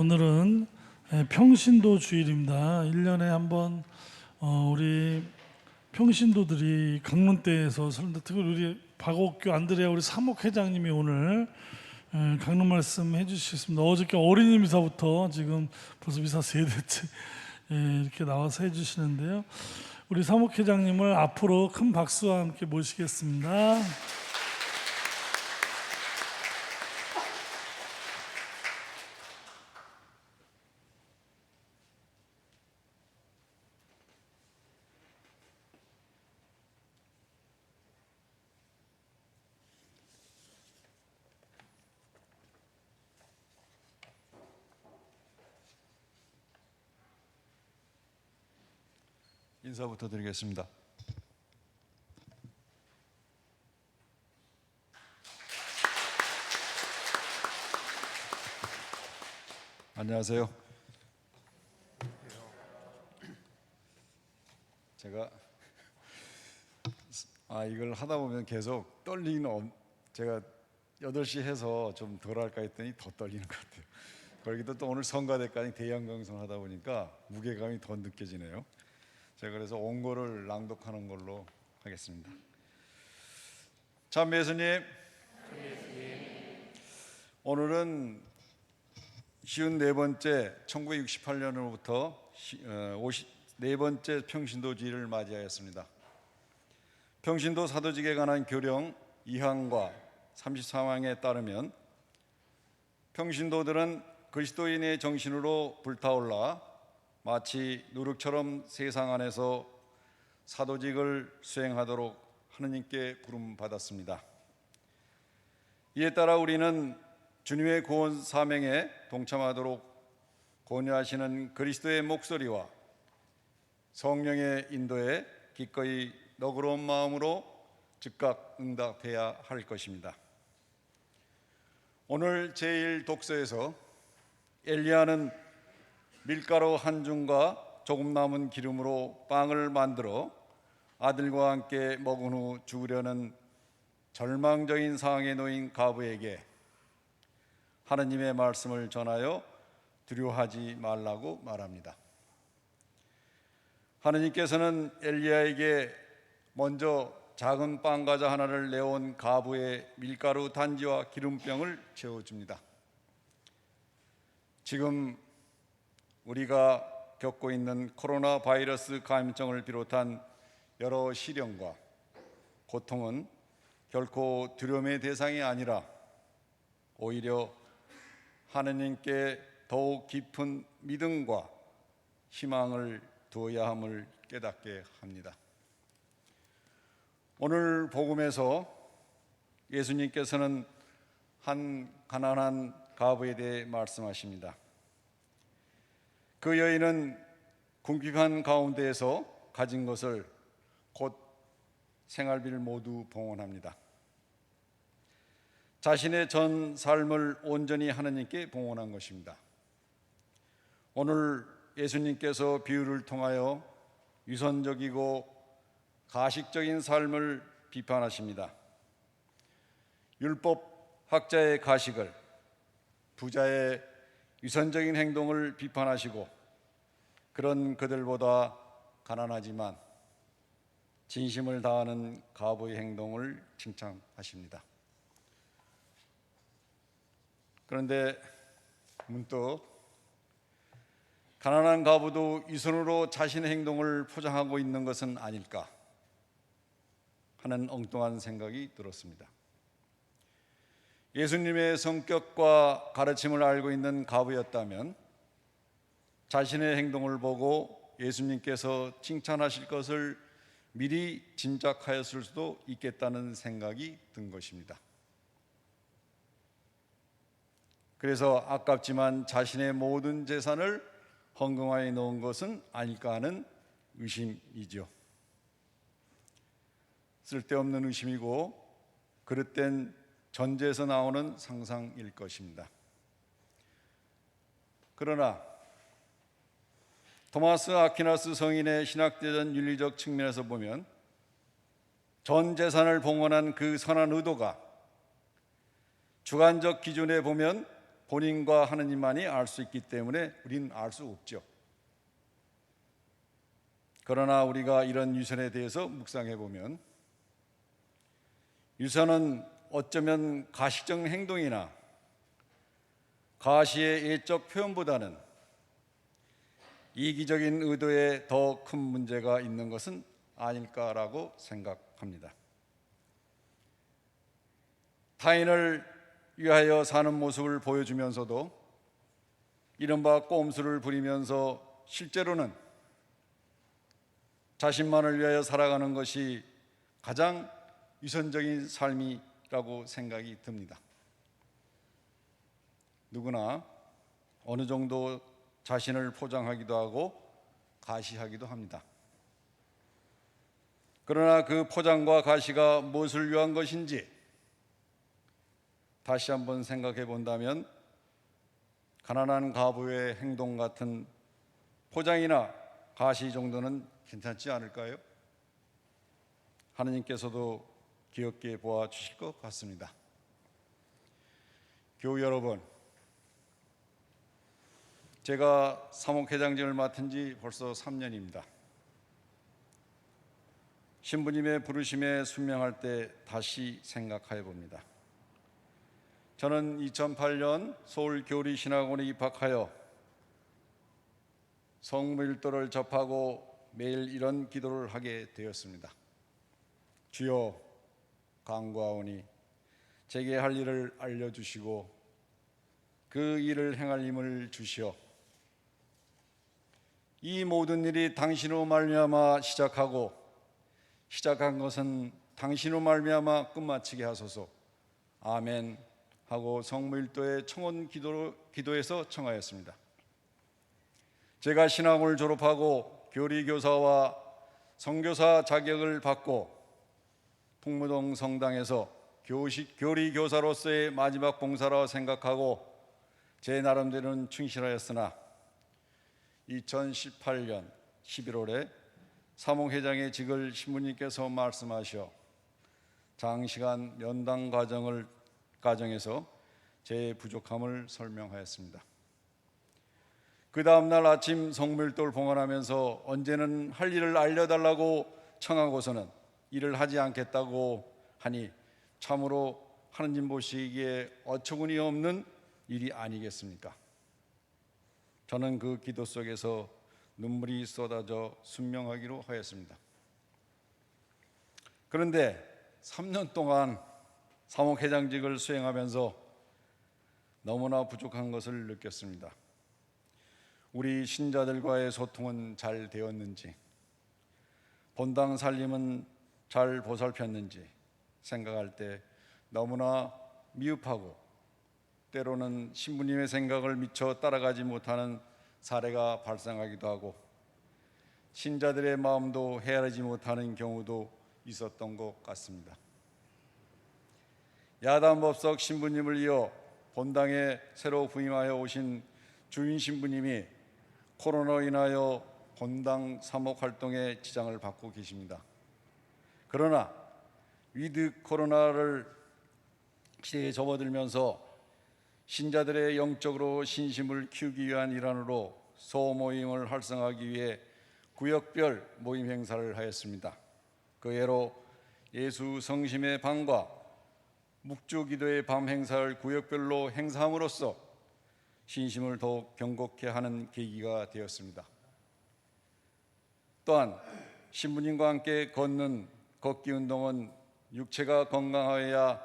오늘은 예, 평신도 주일입니다. 1년에 한번 어, 우리 평신도들이 강론대에서 특히 우리 박옥교 안드레아 우리 사목 회장님이 오늘 예, 강론 말씀 해주시겠습니다. 어저께 어린이 미사부터 지금 벌써 미사 세 대째 예, 이렇게 나와서 해주시는데요. 우리 사목 회장님을 앞으로 큰 박수와 함께 모시겠습니다. 인사부터 드리겠습니다. 안녕하세요. 제가 아 이걸 하다 보면 계속 떨리는 엄- 제가 8시 해서 좀 덜 할까 했더니 더 떨리는 것 같아요. 거기도 또 오늘 성가대까지 대형강성 하다 보니까 무게감이 더 느껴지네요. 제가 그래서 원고를 낭독하는 걸로 하겠습니다. 참 예수님, 오늘은 쉬운 네 번째 1968년으로부터 네 번째 평신도주의를 맞이하였습니다. 평신도 사도직에 관한 교령 2항과 33항에 따르면 평신도들은 그리스도인의 정신으로 불타올라 마치 누룩처럼 세상 안에서 사도직을 수행하도록 하느님께 부름 받았습니다. 이에 따라 우리는 주님의 구원 사명에 동참하도록 권유하시는 그리스도의 목소리와 성령의 인도에 기꺼이 너그러운 마음으로 즉각 응답해야 할 것입니다. 오늘 제1 독서에서 엘리야는 밀가루 한 줌과 조금 남은 기름으로 빵을 만들어 아들과 함께 먹은 후 죽으려는 절망적인 상황에 놓인 가부에게 하느님의 말씀을 전하여 두려워하지 말라고 말합니다. 하느님께서는 엘리야에게 먼저 작은 빵 과자 하나를 내온 가부의 밀가루 단지와 기름병을 채워줍니다. 지금 우리가 겪고 있는 코로나 바이러스 감염증을 비롯한 여러 시련과 고통은 결코 두려움의 대상이 아니라 오히려 하느님께 더욱 깊은 믿음과 희망을 두어야 함을 깨닫게 합니다. 오늘 복음에서 예수님께서는 한 가난한 가부에 대해 말씀하십니다. 그 여인은 궁핍한 가운데에서 가진 것을 곧 생활비를 모두 봉헌합니다. 자신의 전 삶을 온전히 하느님께 봉헌한 것입니다. 오늘 예수님께서 비유를 통하여 유선적이고 가식적인 삶을 비판하십니다. 율법 학자의 가식을 부자의 유선적인 행동을 비판하시고 그런 그들보다 가난하지만 진심을 다하는 가부의 행동을 칭찬하십니다. 그런데 문득 가난한 가부도 유선으로 자신의 행동을 포장하고 있는 것은 아닐까 하는 엉뚱한 생각이 들었습니다. 예수님의 성격과 가르침을 알고 있는 가부였다면 자신의 행동을 보고 예수님께서 칭찬하실 것을 미리 짐작하였을 수도 있겠다는 생각이 든 것입니다. 그래서 아깝지만 자신의 모든 재산을 헌금하에 놓은 것은 아닐까 하는 의심이죠. 쓸데없는 의심이고 그릇된 전제에서 나오는 상상일 것입니다. 그러나 토마스 아퀴나스 성인의 신학대전 윤리적 측면에서 보면 전 재산을 봉헌한 그 선한 의도가 주관적 기준에 보면 본인과 하느님만이 알 수 있기 때문에 우리는 알수 없죠. 그러나 우리가 이런 유선에 대해서 묵상해 보면 유선은 어쩌면 가식적 행동이나 가시의 예적 표현보다는 이기적인 의도에 더 큰 문제가 있는 것은 아닐까라고 생각합니다. 타인을 위하여 사는 모습을 보여주면서도 이른바 꼼수를 부리면서 실제로는 자신만을 위하여 살아가는 것이 가장 유선적인 삶이 라고 생각이 듭니다. 누구나 어느 정도 자신을 포장하기도 하고 가시하기도 합니다. 그러나 그 포장과 가시가 무엇을 위한 것인지 다시 한번 생각해 본다면 가난한 가부의 행동 같은 포장이나 가시 정도는 괜찮지 않을까요? 하느님께서도 귀엽게 보아 주실 것 같습니다. 교우 여러분, 제가 사목회장직을 맡은 지 벌써 3년입니다. 신부님의 부르심에 순명할 때 다시 생각해 봅니다. 저는 2008년 서울 교리 신학원에 입학하여 성물도를 접하고 매일 이런 기도를 하게 되었습니다. 주여 강구하오니 제게 할 일을 알려 주시고 그 일을 행할 힘을 주시어 이 모든 일이 당신으로 말미암아 시작하고 시작한 것은 당신으로 말미암아 끝마치게 하소서 아멘 하고 성무일도의 청원 기도로, 기도에서 청하였습니다. 제가 신학을 졸업하고 교리교사와 선교사 자격을 받고 풍무동 성당에서 교식 교리 교사로서의 마지막 봉사라 생각하고 제 나름대로는 충실하였으나 2018년 11월에 사몽회장의 직을 신부님께서 말씀하셔 장시간 면담 과정을 과정에서 제 부족함을 설명하였습니다. 그 다음 날 아침 성밀도를 봉헌하면서 언제는 할 일을 알려달라고 청하고서는 일을 하지 않겠다고 하니 참으로 하느님 보시기에 어처구니 없는 일이 아니겠습니까? 저는 그 기도 속에서 눈물이 쏟아져 순명하기로 하였습니다. 그런데 3년 동안 사목회장직을 수행하면서 너무나 부족한 것을 느꼈습니다. 우리 신자들과의 소통은 잘 되었는지, 본당 살림은 잘 보살폈는지 생각할 때 너무나 미흡하고 때로는 신부님의 생각을 미처 따라가지 못하는 사례가 발생하기도 하고 신자들의 마음도 헤아리지 못하는 경우도 있었던 것 같습니다. 야단 법석 신부님을 이어 본당에 새로 부임하여 오신 주인 신부님이 코로나로 인하여 본당 사목 활동에 지장을 받고 계십니다. 그러나 위드 코로나를 시대에 접어들면서 신자들의 영적으로 신심을 키우기 위한 일환으로 소모임을 활성화하기 위해 구역별 모임 행사를 하였습니다. 그 예로 예수 성심의 방과 묵주 기도의 밤 행사를 구역별로 행사함으로써 신심을 더욱 경곡케 하는 계기가 되었습니다. 또한 신부님과 함께 걷는 걷기 운동은 육체가 건강하여야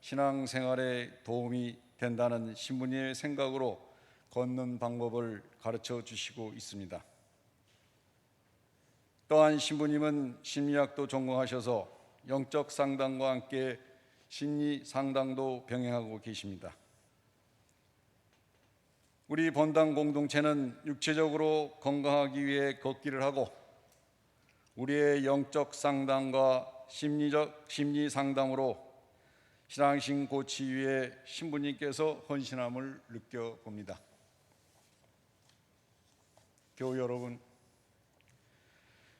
신앙생활에 도움이 된다는 신부님의 생각으로 걷는 방법을 가르쳐 주시고 있습니다. 또한 신부님은 심리학도 전공하셔서 영적 상담과 함께 심리 상담도 병행하고 계십니다. 우리 본당 공동체는 육체적으로 건강하기 위해 걷기를 하고 우리의 영적 상담과 심리적 심리 상담으로 신앙심 고치 위해 신부님께서 헌신함을 느껴 봅니다. 교우 여러분,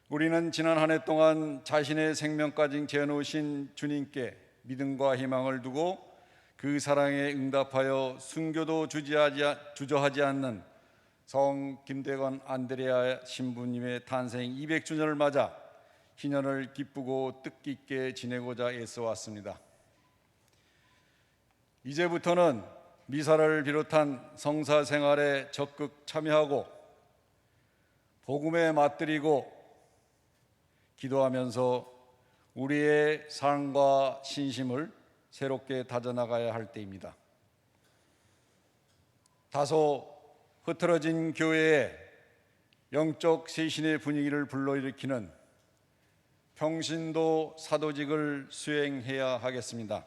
우리는 지난 한 해 동안 자신의 생명까지 재놓으신 주님께 믿음과 희망을 두고 그 사랑에 응답하여 순교도 주저하지 않는 성 김대건 안드레아 신부님의 탄생 200주년을 맞아 희년을 기쁘고 뜻깊게 지내고자 애써왔습니다. 이제부터는 미사를 비롯한 성사 생활에 적극 참여하고 복음에 맞들이고 기도하면서 우리의 삶과 신심을 새롭게 다져나가야 할 때입니다. 다소 흐트러진 교회에 영적 쇄신의 분위기를 불러일으키는 평신도 사도직을 수행해야 하겠습니다.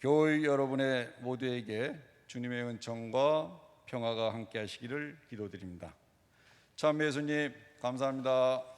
교회 여러분의 모두에게 주님의 은총과 평화가 함께 하시기를 기도드립니다. 참 예수님 감사합니다.